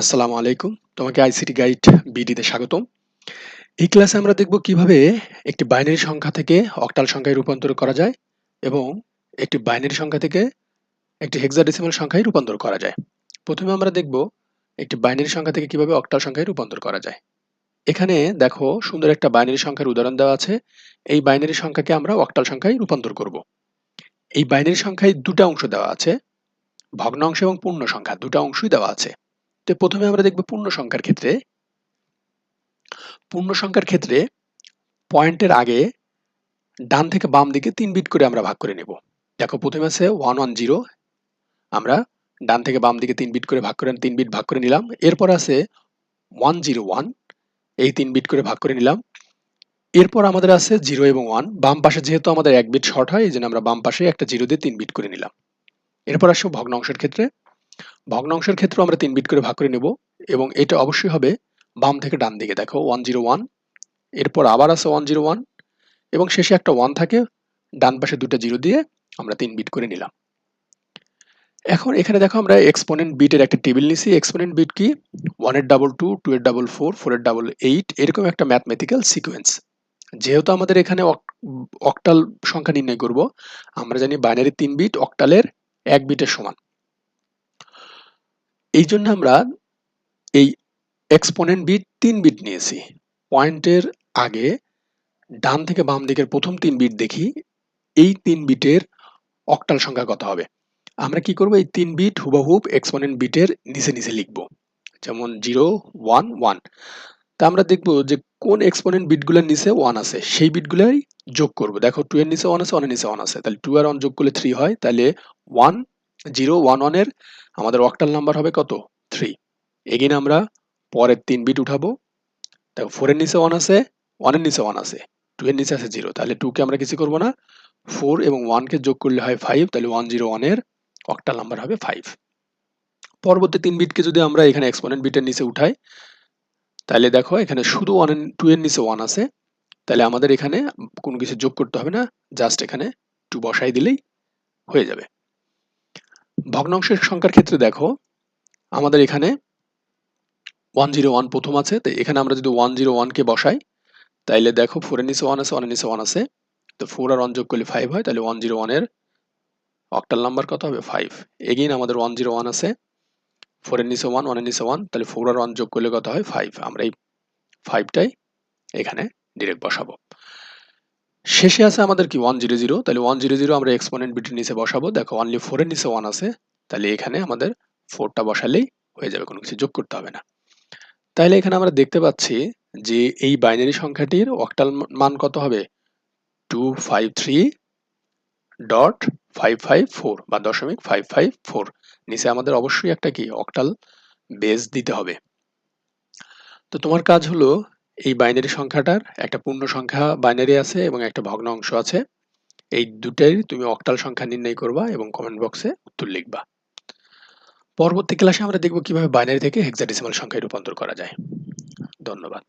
আসসালামু আলাইকুম। তোমাকে আইসিটি গাইড বিডিতে স্বাগতম। এই ক্লাসে আমরা দেখব কীভাবে একটি বাইনারি সংখ্যা থেকে অক্টাল সংখ্যায় রূপান্তর করা যায় এবং একটি বাইনারি সংখ্যা থেকে একটি হেক্সাডেসিমাল সংখ্যায় রূপান্তর করা যায়। প্রথমে আমরা দেখব একটি বাইনারি সংখ্যা থেকে কীভাবে অক্টাল সংখ্যায় রূপান্তর করা যায়। এখানে দেখো সুন্দর একটা বাইনারি সংখ্যার উদাহরণ দেওয়া আছে। এই বাইনারি সংখ্যাকে আমরা অক্টাল সংখ্যায় রূপান্তর করব। এই বাইনারি সংখ্যায় দুটো অংশ দেওয়া আছে। ভগ্নাংশ এবং পূর্ণ সংখ্যা দুটো অংশই দেওয়া আছে। তো প্রথমে আমরা দেখব পূর্ণ সংখ্যার ক্ষেত্রে। পূর্ণ সংখ্যার ক্ষেত্রে পয়েন্টের আগে ডান থেকে বাম দিকে তিন বিট করে আমরা ভাগ করে নেব। দেখো প্রথমে আছে ওয়ান ওয়ান জিরো আমরা ডান থেকে বাম দিকে তিন বিট করে ভাগ করে, তিন বিট ভাগ করে নিলাম। এরপর আছে ওয়ান জিরো ওয়ান এই তিন বিট করে ভাগ করে নিলাম। এরপর আমাদের আছে জিরো এবং ওয়ান বাম পাশে যেহেতু আমাদের এক বিট শর্ট হয়, এই জন্য আমরা বাম পাশে একটা জিরো দিয়ে তিন বিট করে নিলাম। এরপর আসব ভগ্নাংশের ক্ষেত্রে। ভগ্নাংশের ক্ষেত্রে আমরা তিন বিট করে ভাগ করে নেব এবং এটা অবশ্যই হবে বাম থেকে ডান দিকে। দেখো ওয়ান জিরো ওয়ান এরপর আবার আছে ওয়ান জিরো ওয়ান এবং শেষে একটা ওয়ান থাকে, ডান পাশে দুটো জিরো দিয়ে আমরা তিন বিট করে নিলাম। এখন এখানে দেখো আমরা এক্সপোনেন্ট বিটের একটা টেবিল নিছি। এক্সপোনেন্ট বিট কি? ওয়ানের ডাবল টু টু এর ডাবল ফোর ফোর এর ডাবল এইট এরকম একটা ম্যাথমেটিক্যাল সিকোয়েন্স যেহেতু আমাদের এখানে অক্টাল সংখ্যা নির্ণয় করব, আমরা জানি বাইনারি তিন বিট অক্টালের এক বিটের সমান। এই জন্য আমরা এই এক্সপোনেন্ট বিট তিন বিট নিয়েছি। পয়েন্টের আগে ডান থেকে বাম দিকের প্রথম তিন বিট দেখি, এই তিন বিটের অক্টাল সংখ্যা কত হবে? আমরা কি করব? এই তিন বিট হুবহুব এক্সপোনেন্ট বিটের নিচে নিচে লিখব। যেমন জিরো ওয়ান ওয়ান তা আমরা দেখব যে কোন এক্সপোনেন্ট বিটগুলোর নিচে ওয়ান আছে, সেই বিটগুলোই যোগ করব। দেখো টু এর নিচে ওয়ান আছে ওয়ানের নিচে ওয়ান আছে। তাহলে টু আর ওয়ান যোগ করলে থ্রি হয়। তাহলে ওয়ান জিরো ওয়ান ওয়ানের আমাদের অক্টাল নাম্বার হবে কত? থ্রি এগেন আমরা পরের তিন বিট উঠাবো। দেখো ফোরের নিচে ওয়ান আছে ওয়ানের নিচে ওয়ান আছে। টু এর নিচে আছে জিরো তাহলে টুকে আমরা কিছু করব না? ফোর এবং ওয়ানকে যোগ করলে হয় ফাইভ তাহলে ওয়ান জিরো ওয়ানের অক্টাল নাম্বার হবে ফাইভ পরবর্তী তিন বিটকে যদি আমরা এখানে এক্সপোনেন্ট বিটের নিচে উঠাই, তাহলে দেখো এখানে শুধু ওয়ান টু এর নিচে ওয়ান আছে। তাহলে আমাদের এখানে কোনো কিছু যোগ করতে হবে না জাস্ট এখানে টু বসাই দিলেই হয়ে যাবে। ভগ্নাংশের সংখ্যার ক্ষেত্রে দেখো, আমাদের এখানে ওয়ান জিরো ওয়ান প্রথম আছে, তো এখানে আমরা যদি ওয়ান জিরো ওয়ানকে বসাই, তাইলে দেখো ফোরের নিচে ওয়ান আছে ওয়ানের নিচে ওয়ান আছে, তো ফোর আর ওয়ান যোগ করলে ফাইভ হয় তাহলে ওয়ান জিরো ওয়ানের অক্টাল নাম্বার কত হবে? ফাইভ এগেইন আমাদের ওয়ান জিরো ওয়ান আছে ফোরের নিচে ওয়ান ওয়ানের নিচে ওয়ান তাহলে ফোর আর ওয়ান যোগ করলে কত হয়? ফাইভ আমরা এই ফাইভটাই এখানে ডিরেক্ট বসাবো। শেষে আছে আমাদের কি ওয়ান জিরো জিরো তাহলে ওয়ান জিরো জিরো আমরা এক্সপোনেন্ট বিটের নিচে বসাবো। দেখো অনলি ফোরের নিচে ওয়ান আছে। তাহলে এখানে আমাদের ফোরটা বসালেই হয়ে যাবে, কোনো কিছু যোগ করতে হবে না। তাহলে এখানে আমরা দেখতে পাচ্ছি যে এই বাইনারি সংখ্যাটির অক্টাল মান কত হবে? Two five three dot five five four বা দশমিক ফাইভ ফাইভ ফোর নিচে আমাদের অবশ্যই একটা কি? অক্টাল বেস দিতে হবে। তো তোমার কাজ হলো এই বাইনারি সংখ্যাটার একটা পূর্ণ সংখ্যা বাইনারি আছে এবং একটা ভগ্ন অংশ আছে। এই দুটাই তুমি অক্টাল সংখ্যা নির্ণয় করবা এবং কমেন্ট বক্সে উত্তর লিখবা। পরবর্তী ক্লাসে আমরা দেখব কীভাবে বাইনারি থেকে হেক্সাডেসিমাল সংখ্যায় রূপান্তর করা যায়। ধন্যবাদ।